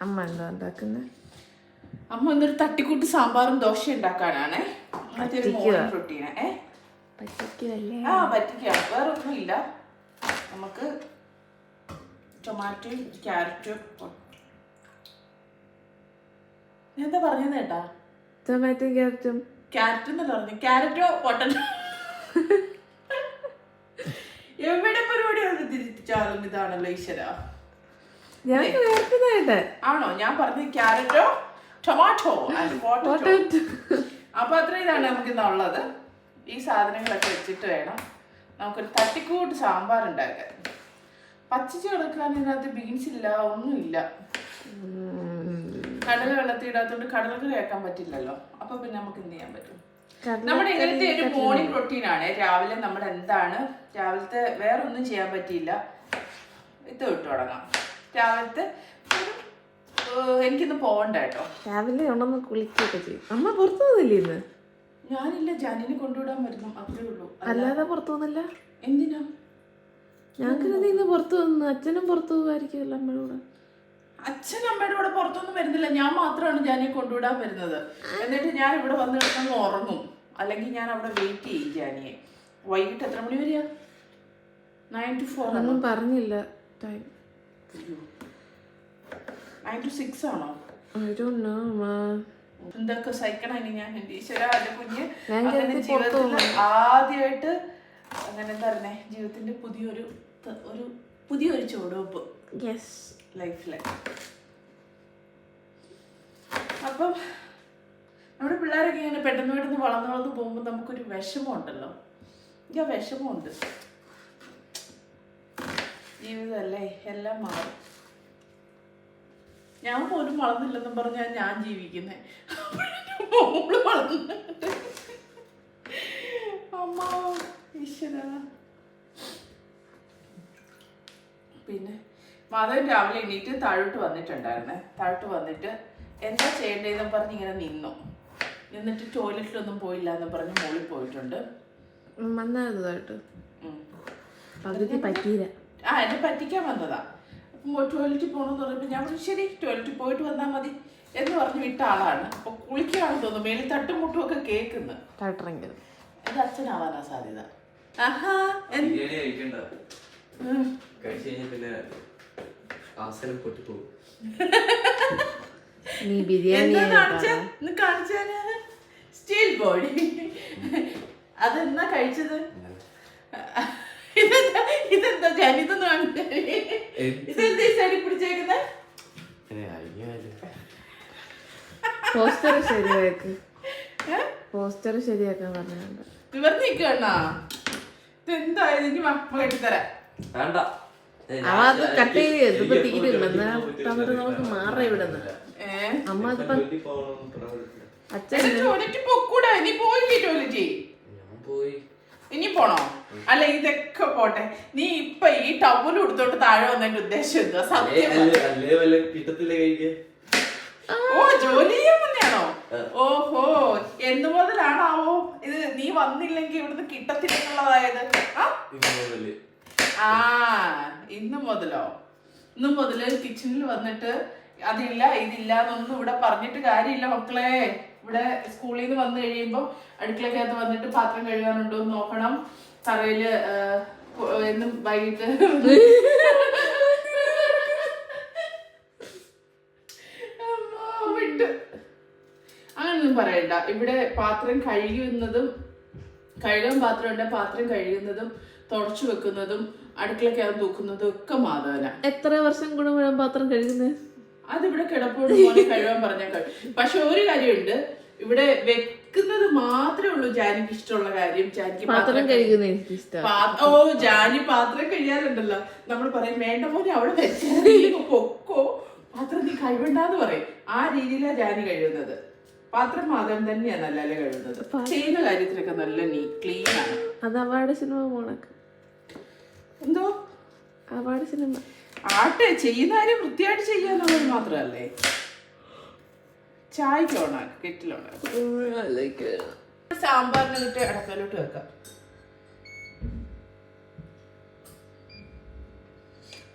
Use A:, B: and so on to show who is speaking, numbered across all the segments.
A: അമ്മ
B: എന്താ ഉണ്ടാക്കുന്നത്
A: അമ്മ ഇന്നൊരു തട്ടിക്കൂട്ട് സാമ്പാറും ദോശ ഉണ്ടാക്കാനാണേ. ഏ?
B: പറ്റിക്കല്ലേ
A: ആ പറ്റിക്കാം വേറെ ഒന്നുമില്ല നമുക്ക് ടൊമാറ്റോയും ക്യാരറ്റും എന്താ പറഞ്ഞത് കേട്ടാ
B: ടൊമാറ്റോ ക്യാരറ്റും
A: ക്യാരറ്റ് എന്നല്ല പറഞ്ഞു? ക്യാരറ്റോ പൊട്ടറ്റോ എവിടെ പരിപാടിയാണ് തിരിച്ചാലും ഇതാണല്ലോ ഈശ്വര.
B: ഞാൻ കേൾക്കുന്നതായിട്ട്
A: ആണോ? ഞാൻ പറഞ്ഞ ക്യാരറ്റോ ടൊമാറ്റോ അപ്പൊ അത്ര ഇതാണ് നമുക്ക് ഇന്ന് ഉള്ളത് ഈ സാധനങ്ങളൊക്കെ വെച്ചിട്ട് വേണം നമുക്കൊരു തട്ടിക്കൂട്ട് സാമ്പാർ ഉണ്ടാക്കാൻ പച്ചിച്ച് കിടക്കാൻ ഇതിനകത്ത് ബീൻസ് ഇല്ല ഒന്നുമില്ല. കടല വെള്ളത്തിൽ ഇടാത്തോണ്ട് കടലക്കറി ആക്കാൻ പറ്റില്ലല്ലോ. അപ്പൊ പിന്നെ നമുക്ക് എന്ത് ചെയ്യാൻ പറ്റും? നമ്മുടെ ഇങ്ങനത്തെ ഒരു മോർണിംഗ് റൊട്ടീൻ ആണ്. രാവിലെ നമ്മൾ എന്താണ് രാവിലത്തെ വേറെ ഒന്നും ചെയ്യാൻ പറ്റിയില്ല. ഇത് വിട്ടു തുടങ്ങാം. രാവിലത്തെ എനിക്കിന്ന് പോകണ്ട കേട്ടോ.
B: രാവിലെ ഉണ്ടെന്ന് കുളിക്കുകയൊക്കെ ചെയ്യും. അമ്മ പുറത്തു പോകുന്നില്ലേ ഇന്ന്?
A: ഞാനില്ല ജാനിനെ കൊണ്ടുവിടാൻ വരുന്നു. അത്രേ ഉള്ളൂ.
B: അല്ലാതെ പുറത്തു പോകുന്നില്ല?
A: എന്തിനാ?
B: ഞങ്ങൾക്ക് ഇന്ന് പുറത്തു പോകുന്നു അച്ഛനും പുറത്തു പോകുമായിരിക്കുമല്ലോ അമ്മയുടെ കൂടെ?
A: അച്ഛൻ അമ്മയുടെ കൂടെ പുറത്തൊന്നും വരുന്നില്ല. ഞാൻ മാത്രമാണ് ജാനിയെ കൊണ്ടുവിടാൻ വരുന്നത്. എന്നിട്ട് ഞാൻ ഇവിടെ വന്ന് കിടക്കുന്നു ഉറങ്ങും. അല്ലെങ്കിൽ ഞാൻ അവിടെ വെയിറ്റ് ചെയ്യും ജാനിയെ. വൈകിട്ട് എത്ര മണി വരിക നയൻ ടു ഫോർ
B: ഒന്നും പറഞ്ഞില്ല. ടൈം
A: നയൻ ടു സിക്സ് ആണോ. എന്തൊക്കെ സഹിക്കണം ഞാൻ? ഈശ്വര കുഞ്ഞ്. അങ്ങനെ ജീവിതത്തിൽ ആദ്യമായിട്ട് അങ്ങനെ പറയുന്നേ? ജീവിതത്തിന്റെ പുതിയൊരു ഒരു പുതിയൊരു ചുവടുവെപ്പ്. ലൈഫിൽ അപ്പം നമ്മുടെ പിള്ളേരൊക്കെ ഇങ്ങനെ പെട്ടെന്ന് പെട്ടെന്ന് വളർന്നു വളർന്ന് പോകുമ്പോൾ നമുക്കൊരു വിഷമമുണ്ടല്ലോ. എനിക്ക് ആ വിഷമമുണ്ട്. ജീവിതമല്ലേ എല്ലാം മാറും. ഞാൻ പോലും വളർന്നില്ലെന്നും പറഞ്ഞാൽ ഞാൻ ജീവിക്കുന്നേ. മോൾ വളർന്നു. അമ്മ ഈശ്വര. പിന്നെ മാധവൻ രാവിലെ എണീറ്റ് താഴോട്ട് വന്നിട്ടുണ്ടായിരുന്നേ. താഴോട്ട് വന്നിട്ട് എന്താ ചെയ്യേണ്ടതെന്ന് പറഞ്ഞ് ഇങ്ങനെ നിന്നു. നിന്നിട്ട് ടോയ്ലറ്റിലൊന്നും പോയില്ല എന്ന് പറഞ്ഞ് മോളിൽ പോയിട്ടുണ്ട്.
B: പകുതി പറ്റിയില്ല.
A: ആ എന്നെ പറ്റിക്കാൻ വന്നതാ. അപ്പം ടോയ്ലറ്റിൽ പോകണമെന്ന് പറഞ്ഞപ്പോൾ ഞാൻ പറഞ്ഞു ശരി ടോയ്ലറ്റിൽ പോയിട്ട് വന്നാൽ മതി എന്ന് പറഞ്ഞ് വിട്ട ആളാണ്. അപ്പോൾ കുളിക്കുകയാണെന്ന് തോന്നുന്നു മേലിൽ തട്ടും മുട്ടും ഒക്കെ കേൾക്കുന്നു.
B: താട്ടിറങ്ങിയത്
A: എന്റെ അച്ഛനാവാനാ സാധ്യത. ആഹാ
B: നീ ബിരിയാണി
A: സ്റ്റീൽ ബോഡി അതെന്നാ കഴിച്ചത്? ഇതെന്താ ജനിതൊന്ന് കാണിച്ചേ ഇതെന്താ സൈഡിൽ പിടിച്ചേക്കുന്നത്
B: പോസ്റ്റർ ശരിയാക്ക്. പോസ്റ്റർ ശരിയാക്കാൻ പറഞ്ഞുണ്ട്
A: നിവർന്ന് നിൽക്കണ്ണാ ഇതെന്തായത് ഇനി മക്കളായിട്ട് തരാം
C: വേണ്ട.
B: അവ അത് കട്ട് ചെയ്ത് ഇതിപ്പോ തീരും എന്നാ തന്നിട്ട് നമുക്ക് മാറാം ഇവിടെ നിന്ന്. അമ്മ അതിപ്പോ അച്ഛൻ
A: ടോയ്ലറ്റ് പൊക്കൂടാ. നീ പോയില്ലേ ടോയ്ലറ്റ്
C: ഞാൻ പോയി.
A: ഇനി പോണോ അല്ല ഇതൊക്കെ പോട്ടെ. നീ ഇപ്പൊ ഈ ടവൽ എടുത്തോട്ട് താഴെ വന്നതിന്റെ ഉദ്ദേശം എന്താ സത്യം ഓ ജോലി ചെയ്യാൻ വന്നെയാണോ ഓഹോ എന്ത് മുതലാണാവോ ഇത് നീ വന്നില്ലെങ്കിൽ ഇവിടുന്ന് കിട്ടത്തില്ലെന്നുള്ളതായത് ആ? ഇന്ന് മുതലോ? ഇന്ന് മുതൽ കിച്ചണിൽ വന്നിട്ട് അതില്ല ഇതില്ല എന്നൊന്നും ഇവിടെ പറഞ്ഞിട്ട് കാര്യമില്ല മക്കളെ. ഇവിടെ സ്കൂളിൽ നിന്ന് വന്നു കഴിയുമ്പോൾ അടുക്കളക്കകത്ത് വന്നിട്ട് പാത്രം കഴുകാനുണ്ടോ എന്ന് നോക്കണം. കൊ- എന്നും വൈകിട്ട്. അങ്ങനൊന്നും പറയണ്ട. ഇവിടെ പാത്രം കഴുകുന്നതും കഴുകാൻ പാത്രം ഉണ്ട് പാത്രം കഴുകുന്നതും തുടച്ചു വെക്കുന്നതും അടുക്കളക്കകത്ത് തൂക്കുന്നതും ഒക്കെ മാധവന.
B: എത്ര വർഷം കൂടുമ്പോഴാണ് പാത്രം കഴുകുന്നത്
A: അതിവിടെ കിടപ്പോട് പോലെ കഴിവാൻ പറഞ്ഞാൽ കഴിയും പക്ഷെ ഒരു കാര്യമുണ്ട്. ഇവിടെ വെക്കുന്നത് മാത്രമേ ഉള്ളൂ ജാനിക്ക് ഇഷ്ടമുള്ള കാര്യം. ജാനിക്ക്
B: പാത്രം കഴിക്കുന്ന എനിക്ക് ഇഷ്ടം
A: ഓ ജാനി പാത്രം കഴിയാറുണ്ടല്ലോ നമ്മൾ പറയും വേണ്ട പോലെ അവിടെ വെച്ചാൽ പൊക്കോ. പാത്രം നീ കഴിവണ്ടെന്ന് പറയും. ആ രീതിയിലാണ് ജാനി കഴിയുന്നത് പാത്രം മാത്രം തന്നെയാണ് നല്ല കഴിയുന്നത് ചെയ്യുന്ന കാര്യത്തിലൊക്കെ നല്ല നീ ക്ലീൻ ആണ്
B: അത് അവാർഡ് സിനിമ പോണക്ക്.
A: എന്തോ?
B: അവാർഡ് സിനിമ.
A: ആട്ടെ ചെയ്യുന്ന കാര്യം വൃത്തിയായിട്ട് ചെയ്യാന്നുള്ളത് മാത്രമല്ലേ? ചായക്ക് ഓണാക്ക് കെറ്റിലോണാക്ക് സാമ്പാറിന് കിട്ടി അടക്കലോട്ട് വെക്കാം.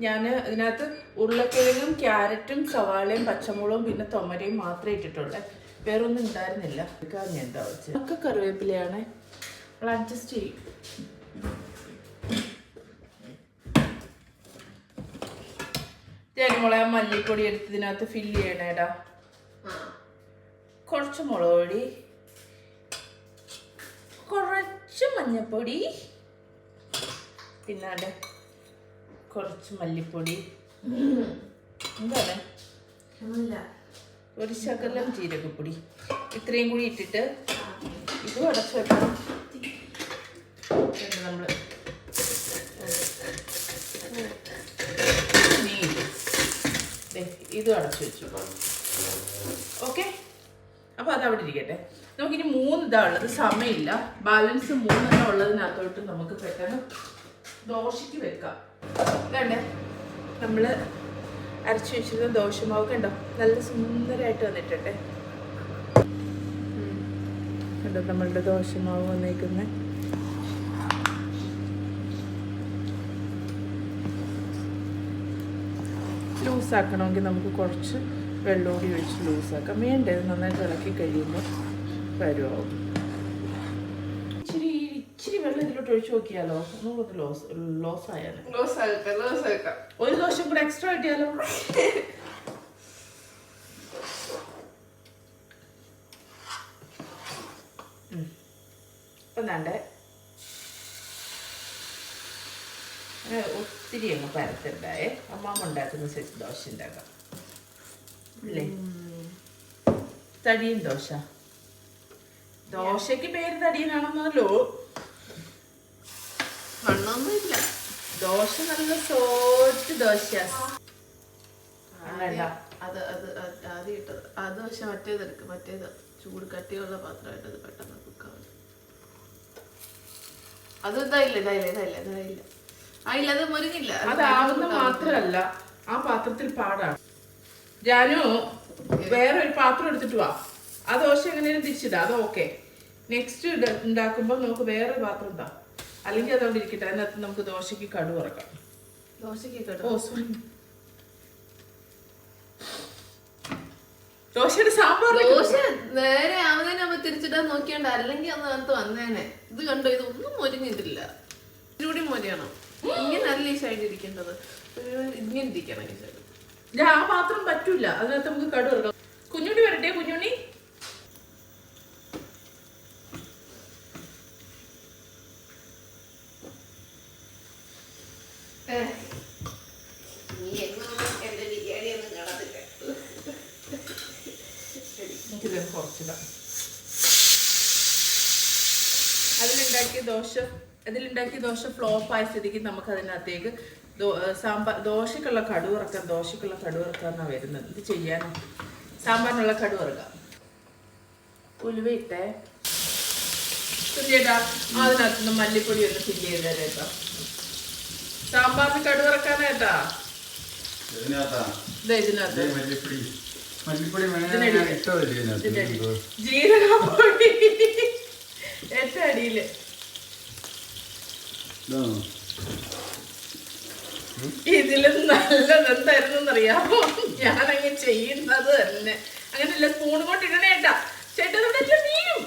A: ഞാൻ ഇതിനകത്ത് ഉരുളക്കിഴങ്ങും ക്യാരറ്റും സവാളയും പച്ചമുളകും പിന്നെ തൊമരയും മാത്രമേ ഇട്ടിട്ടുള്ളൂ. വേറൊന്നും ഉണ്ടായിരുന്നില്ല. ഞാൻ എന്താ വെച്ചത്? ഒക്കെ കറിവേപ്പിലയാണ്. അഡ്ജസ്റ്റ് ചെയ്യും. ജനമുള മല്ലിപ്പൊടി എടുത്ത് ഇതിനകത്ത് ഫില്ല് ചെയ്യണേടാ കുറച്ച് മുളക് പൊടി കുറച്ച് മഞ്ഞപ്പൊടി പിന്നാണ്ട് കുറച്ച് മല്ലിപ്പൊടി. എന്താണ്? ഒരു ശകലം ജീരകപ്പൊടി. ഇത്രയും കൂടി ഇട്ടിട്ട് ഇത് അടച്ചു വെക്കണം. നമ്മൾ ഇതും അടച്ചു വെച്ചു. ഓക്കെ? അപ്പോൾ അത് അവിടെ ഇരിക്കട്ടെ. നമുക്കിനി മൂന്ന് ഇതാ ഉള്ളത്. സമയമില്ല. ബാലൻസ് മൂന്നെണ്ണം ഉള്ളതിനകത്തോട്ട് നമുക്ക് പെട്ടെന്ന് ദോശയ്ക്ക് വെക്കാം. കണ്ടേ? നമ്മൾ അരച്ചു വെച്ചിരുന്ന ദോശമാവ് കണ്ടോ? നല്ല സുന്ദരമായിട്ട് വന്നിട്ടുണ്ട്. കണ്ടോ നമ്മളുടെ ദോശമാവ് വന്നേക്കുന്നത് ലൂസാക്കണമെങ്കിൽ നമുക്ക് കുറച്ച് വെള്ളം കൂടി ഒഴിച്ച് ലൂസാക്കാം. വേണ്ടത് നന്നായിട്ട് ഇളക്കി കഴിയുമ്പോൾ വരുമാവും ഇച്ചിരി ഇച്ചിരി വെള്ളം ഇതിലോട്ട് ഒഴിച്ച് നോക്കിയാലോ? ഒന്നുകൂടെ ലോസ് ലോസ് ആയാലോ?
B: ലോസ് ആകട്ടെ ലോസ് ആക്കാം.
A: ഒരു ദോശം കൂടെ എക്സ്ട്രാ കിട്ടിയാലോ. ഇപ്പം വേണ്ടേ അങ്ങനെ ഒത്തിരി അങ്ങ് പരത്തുണ്ടായേ. അമ്മാമ്മ ഉണ്ടാക്കുന്ന സൈസ് ദോശ ഉണ്ടാക്കാം. അല്ലേ തടിയൻ ദോശ. ദോശയ്ക്ക് പേര് തടിയനാണെന്നല്ലോ.
B: മണ്ണൊന്നും ഇല്ല
A: ദോശ നല്ല സോറ്റ് ദോശ
B: അത് അത് ആദ്യം ഇട്ടത്. അത് പക്ഷെ മറ്റേത് എടുക്കും. മറ്റേത് ചൂട് കട്ടിയുള്ള പാത്രമായിട്ട് അത് പെട്ടെന്ന് കുക്കാവും അത് ഇതായില്ല ഇതായില്ല ഇതായില്ല ഇതായില്ല.
A: അതാവുന്ന മാത്രമല്ല ആ പാത്രത്തിൽ പാടാണ്. ജാനു വേറെ ഒരു പാത്രം എടുത്തിട്ട് വാ. ആ ദോശ എങ്ങനെയും തിരിച്ചിടാം അത് ഓക്കെ. നെക്സ്റ്റ് ഉണ്ടാക്കുമ്പോൾ നമുക്ക് വേറെ പാത്രം ഇതാ അല്ലെങ്കിൽ അതവിടെ ഇരിക്കട്ടെ അതിനകത്ത് നമുക്ക് ദോശയ്ക്ക് കടു ഇറക്കാം ഓ സോറി ദോശയുടെ സാമ്പാർ
B: ദോശ നേരെ ആവുന്നതിന് തിരിച്ചിടാൻ നോക്കിയാണ്ട് അല്ലെങ്കിൽ അന്ന് വന്നേനെ. ഇത് കണ്ടോ ഇത് ഒന്നും മൊരിഞ്ഞിട്ടില്ല ഇതിലൂടെ മൊരിയണം. ഇങ്ങനല്ല ഈ സൈഡ് ഇരിക്കേണ്ടത്. ഇങ്ങനെ ഇരിക്കണം ഈ സൈഡ്
A: ഞാൻ ആ പാത്രം പറ്റൂല. അതിനകത്ത് നമുക്ക് കടു ഇറക്കാം കുഞ്ഞുണ്ണി വരട്ടെ കുഞ്ഞുണ്ണി? അതിലുണ്ടാക്കിയ ദോശ. അതിലുണ്ടാക്കിയ ദോശ ഫ്ലോപ്പ് ആയ സ്ഥിതിക്ക് നമുക്ക് അതിനകത്തേക്ക് സാമ്പാർ ദോശക്കുള്ള കടുവറക്കാം ദോശക്കുള്ള കടുവറക്കാന്നാണ് വരുന്നത്. ഇത് ചെയ്യാനോ? സാമ്പാറിനുള്ള കടുവറക്കാം ഉലുവയിട്ടേ ചേട്ടാ അതിനകത്തുനിന്ന് മല്ലിപ്പൊടി ഒന്ന് ഫില്ല് ചെയ്ത് തരാം കേട്ടോ. സാമ്പാറിന് കടുവറക്കാനേട്ടാ
D: ഇതിനകത്താ?
A: ജീരകപ്പൊടി. ഏറ്റവും
D: ഇതേ മല്ലിപ്പൊടി മല്ലിപ്പൊടി വേണേ
A: ഇതിനടിയിൽ.
D: ഞാൻ ഇട്ടതല്ലേ ഇതിനകത്ത്
A: ഇതിന്റെ
D: എന്തോ.
A: ജീരകപ്പൊടി ഏറ്റവും അടിയിൽ
D: ഇതാണോ?
A: ഇതിലും നല്ലത് എന്തായിരുന്നു അറിയാമോ ഞാനങ്ങ് ചെയ്യുന്നത് തന്നെ. അങ്ങനെയല്ല സ്പൂൺ കൊണ്ട് ഇടണേ ഏട്ടാ ചേട്ടാ ഇവിടെ എല്ലാം വീഴും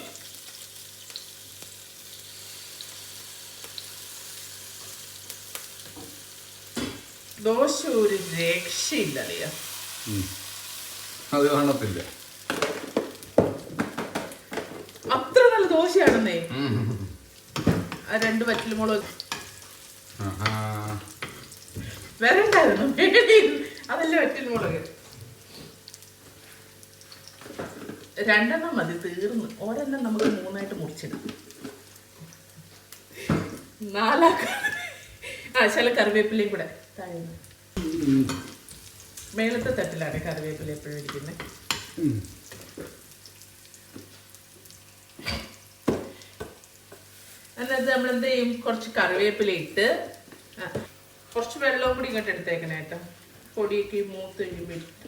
A: ദോശ ഒരു രക്ഷയില്ല അറിയാ
D: അത് കാണത്തില്ല.
A: അത്ര നല്ല ദോശയാണെന്നേ. ആ രണ്ട് വറ്റലുമുളക്
D: ആഹാ.
A: വരണ്ടായിരുന്നു അതല്ലേ വറ്റൽമുളക് രണ്ടെണ്ണം മതി തീർന്നു. ഒരെണ്ണം നമുക്ക് മൂന്നായിട്ട് മുറിച്ചിടും. നാലാക്കാം. ആ ചില കറിവേപ്പിലയും കൂടെ താഴെ
D: ഉം.
A: മേളത്തെ തട്ടിലാണ് കറിവേപ്പില എപ്പോഴും ഇരിക്കുന്നത് എന്നിട്ട് നമ്മൾ എന്ത് ചെയ്യും? കുറച്ച് കറിവേപ്പില ഇട്ട് കുറച്ച് വെള്ളവും കൂടി ഇങ്ങോട്ട് എടുത്തേക്കണേ കേട്ടോ. പൊടിയൊക്കെ മൂത്ത് കഴിയുമ്പോൾ ഇട്ട്.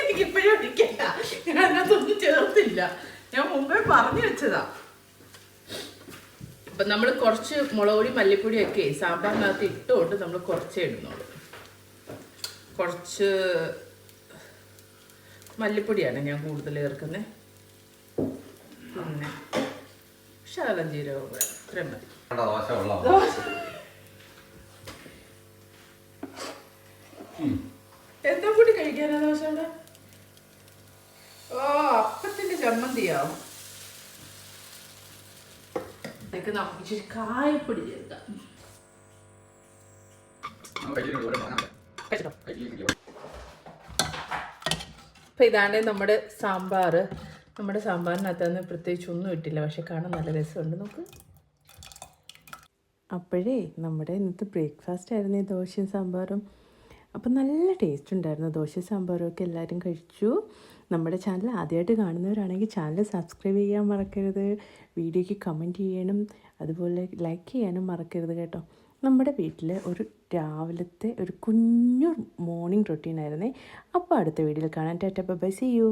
A: എനിക്ക് ഇപ്പോഴും ഒഴിക്കണ്ട ഞാൻ ചേർത്തില്ല. ഞാൻ മുമ്പേ പറഞ്ഞു വെച്ചതാ. അപ്പം നമ്മൾ കുറച്ച് മുളക് പൊടി മല്ലിപ്പൊടിയൊക്കെ സാമ്പാറിനകത്ത് ഇട്ടുകൊണ്ട് നമ്മൾ കുറച്ചേ ഇടുന്നുള്ളൂ. കുറച്ച് മല്ലിപ്പൊടിയാണ് ഞാൻ കൂടുതൽ ചേർക്കുന്നത് പിന്നെ ശകലം ജീരകം കൂടെ ഇത്രയും മതി എന്താ കൂടി കഴിക്കാനാ ദോശ അവിടെ ഓ അപ്പത്തിന്റെ ചമ്മന്തിയാ ഇച്ചിരി കായപ്പൊടി ചേർക്കാം അപ്പൊ ഇതാണ് നമ്മുടെ സാമ്പാർ നമ്മുടെ സാമ്പാറിനകത്ത് പ്രത്യേകിച്ച് ഒന്നും ഇട്ടില്ല പക്ഷെ കാണാൻ നല്ല രസമുണ്ട്. നമുക്ക്
E: അപ്പോഴേ നമ്മുടെ ഇന്നത്തെ ബ്രേക്ക്ഫാസ്റ്റ് ആയിരുന്നു ഈ ദോശയും സാമ്പാറും. അപ്പം നല്ല ടേസ്റ്റ് ഉണ്ടായിരുന്നു. ദോശ സാമ്പാറും ഒക്കെ എല്ലാവരും കഴിച്ചു. നമ്മുടെ ചാനൽ ആദ്യമായിട്ട് കാണുന്നവരാണെങ്കിൽ ചാനൽ സബ്സ്ക്രൈബ് ചെയ്യാൻ മറക്കരുത്. വീഡിയോയ്ക്ക് കമന്റ് ചെയ്യണം. അതുപോലെ ലൈക്ക് ചെയ്യാനും മറക്കരുത് കേട്ടോ. നമ്മുടെ വീട്ടിൽ ഒരു രാവിലത്തെ ഒരു കുഞ്ഞു മോർണിംഗ് റൊട്ടീനായിരുന്നേ അപ്പോൾ അടുത്ത വീഡിയോയിൽ കാണാൻ ടാറ്റ ബൈ സി യു